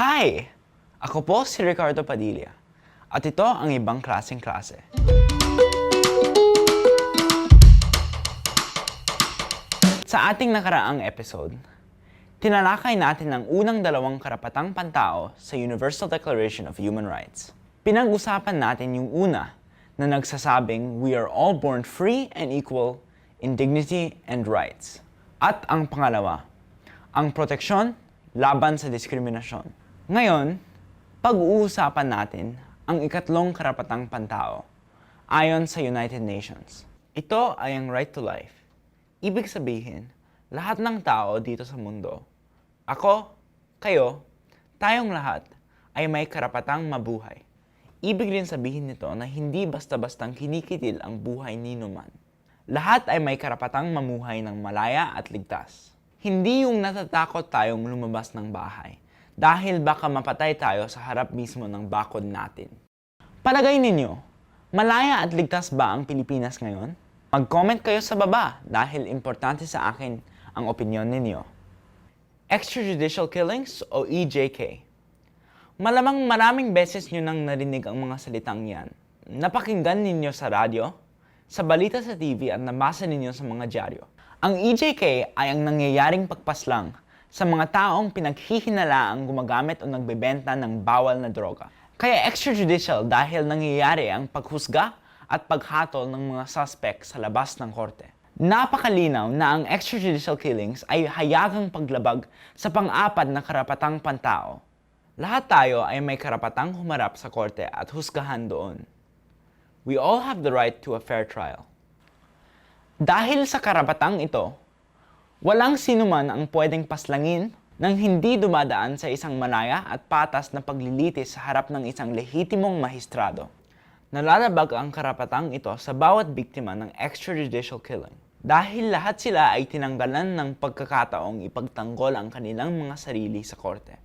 Hi! Ako po si Ricardo Padilla. At ito ang ibang klaseng klase. Sa ating nakaraang episode, tinalakay natin ang unang dalawang karapatang pantao sa Universal Declaration of Human Rights. Pinag-usapan natin yung una na nagsasabing we are all born free and equal in dignity and rights. At ang pangalawa, ang proteksyon laban sa diskriminasyon. Ngayon, pag-uusapan natin ang ikatlong karapatang pantao ayon sa United Nations. Ito ay ang right to life. Ibig sabihin, lahat ng tao dito sa mundo, ako, kayo, tayong lahat ay may karapatang mabuhay. Ibig rin sabihin nito na hindi basta-bastang kinikitil ang buhay ni numan. Lahat ay may karapatang mamuhay ng malaya at ligtas. Hindi yung natatakot tayong lumabas ng bahay dahil baka mapatay tayo sa harap mismo ng bakod natin. Palagay ninyo, malaya at ligtas ba ang Pilipinas ngayon? Mag-comment kayo sa baba dahil importante sa akin ang opinion ninyo. Extrajudicial killings o EJK? Malamang maraming beses nyo nang narinig ang mga salitang yan. Napakinggan ninyo sa radyo, sa balita sa TV at nabasa ninyo sa mga dyaryo. Ang EJK ay ang nangyayaring pagpaslang sa mga taong pinaghihinalaang gumagamit o nagbebenta ng bawal na droga. Kaya extrajudicial dahil nangyayari ang paghusga at paghatol ng mga suspect sa labas ng korte. Napakalinaw na ang extrajudicial killings ay hayagang paglabag sa pang-apat na karapatang pantao. Lahat tayo ay may karapatang humarap sa korte at husgahan doon. We all have the right to a fair trial. Dahil sa karapatang ito, walang sinuman ang pwedeng paslangin nang hindi dumadaan sa isang malaya at patas na paglilitis sa harap ng isang lehitimong mahistrado. Nalalabag ang karapatang ito sa bawat biktima ng extrajudicial killing. Dahil lahat sila ay tinanggalan ng pagkakataong ipagtanggol ang kanilang mga sarili sa korte.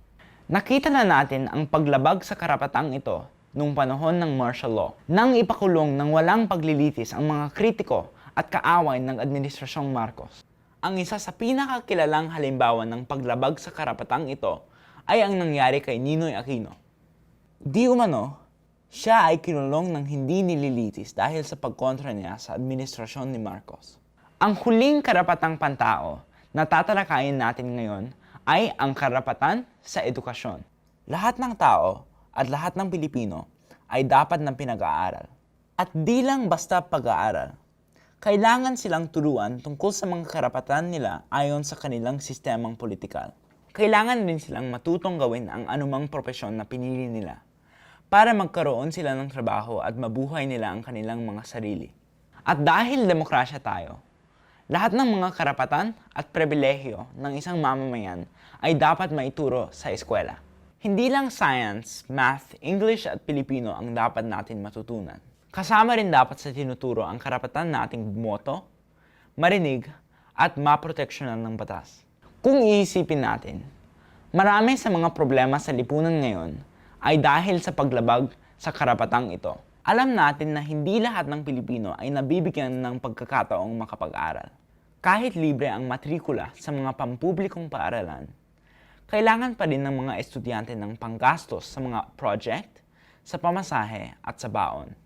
Nakita na natin ang paglabag sa karapatang ito nung panahon ng martial law nang ipakulong ng walang paglilitis ang mga kritiko at kaaway ng Administrasyong Marcos. Ang isa sa pinakakilalang halimbawa ng paglabag sa karapatang ito ay ang nangyari kay Ninoy Aquino. Di umano, siya ay kinulong ng hindi nililitis dahil sa pagkontra niya sa administrasyon ni Marcos. Ang huling karapatang pantao na tatalakayin natin ngayon ay ang karapatan sa edukasyon. Lahat ng tao at lahat ng Pilipino ay dapat ng pinag-aaral. At di lang basta pag-aaral, kailangan silang turuan tungkol sa mga karapatan nila ayon sa kanilang sistemang politikal. Kailangan din silang matutong gawin ang anumang propesyon na pinili nila para magkaroon sila ng trabaho at mabuhay nila ang kanilang mga sarili. At dahil demokrasya tayo, lahat ng mga karapatan at pribilehyo ng isang mamamayan ay dapat maituro sa eskwela. Hindi lang science, math, English at Pilipino ang dapat natin matutunan. Kasama rin dapat sa tinuturo ang karapatan nating bumoto, marinig, at maproteksyonan ng batas. Kung iisipin natin, marami sa mga problema sa lipunan ngayon ay dahil sa paglabag sa karapatang ito. Alam natin na hindi lahat ng Pilipino ay nabibigyan ng pagkakataong makapag-aral. Kahit libre ang matrikula sa mga pampublikong paaralan, kailangan pa rin ng mga estudyante ng panggastos sa mga project, sa pamasahe at sa baon.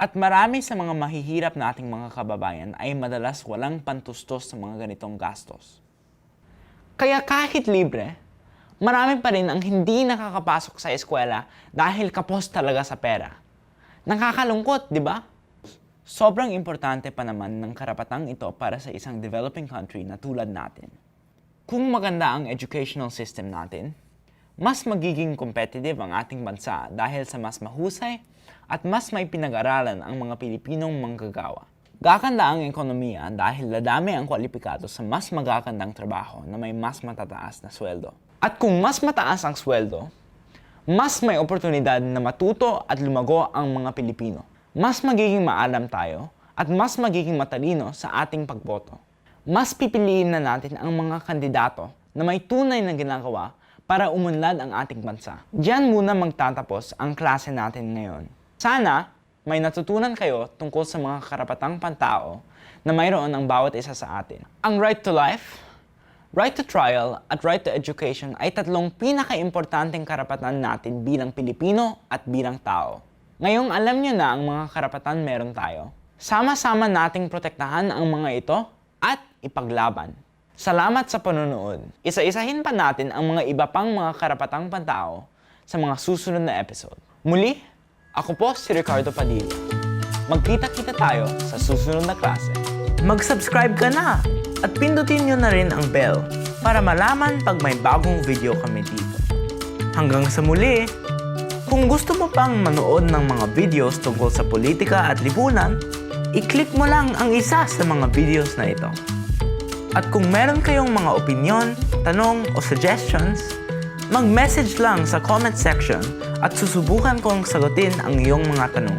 At marami sa mga mahihirap nating mga kababayan ay madalas walang pantustos sa mga ganitong gastos. Kaya kahit libre, marami pa rin ang hindi nakakapasok sa eskwela dahil kapos talaga sa pera. Nakakalungkot, di ba? Sobrang importante pa naman ng karapatang ito para sa isang developing country na tulad natin. Kung maganda ang educational system natin, mas magiging competitive ang ating bansa dahil sa mas mahusay at mas may pinag-aralan ang mga Pilipinong manggagawa. Gaganda ang ekonomiya dahil dadami ang kwalipikado sa mas magagandang trabaho na may mas matataas na sweldo. At kung mas mataas ang sweldo, mas may oportunidad na matuto at lumago ang mga Pilipino. Mas magiging maalam tayo at mas magiging matalino sa ating pagboto. Mas pipiliin na natin ang mga kandidato na may tunay na ginagawa para umunlad ang ating bansa. Diyan muna magtatapos ang klase natin ngayon. Sana may natutunan kayo tungkol sa mga karapatang pantao na mayroon ang bawat isa sa atin. Ang right to life, Right to trial at right to education ay tatlong pinaka-importanting karapatan natin bilang Pilipino at bilang tao. Ngayong alam nyo na ang mga karapatan meron tayo, sama-sama nating protektahan ang mga ito at ipaglaban. Salamat sa panonood. Isa-isahin pa natin ang mga iba pang mga karapatang pantao sa mga susunod na episode. Muli, ako po si Ricardo Padilla. Magkita-kita tayo sa susunod na klase. Mag-subscribe ka na at pindutin nyo na rin ang bell para malaman pag may bagong video kami dito. Hanggang sa muli, kung gusto mo pang manood ng mga videos tungkol sa politika at lipunan, i-click mo lang ang isa sa mga videos na ito. At kung meron kayong mga opinion, tanong o suggestions, mag-message lang sa comment section at susubukan kong sagutin ang iyong mga tanong.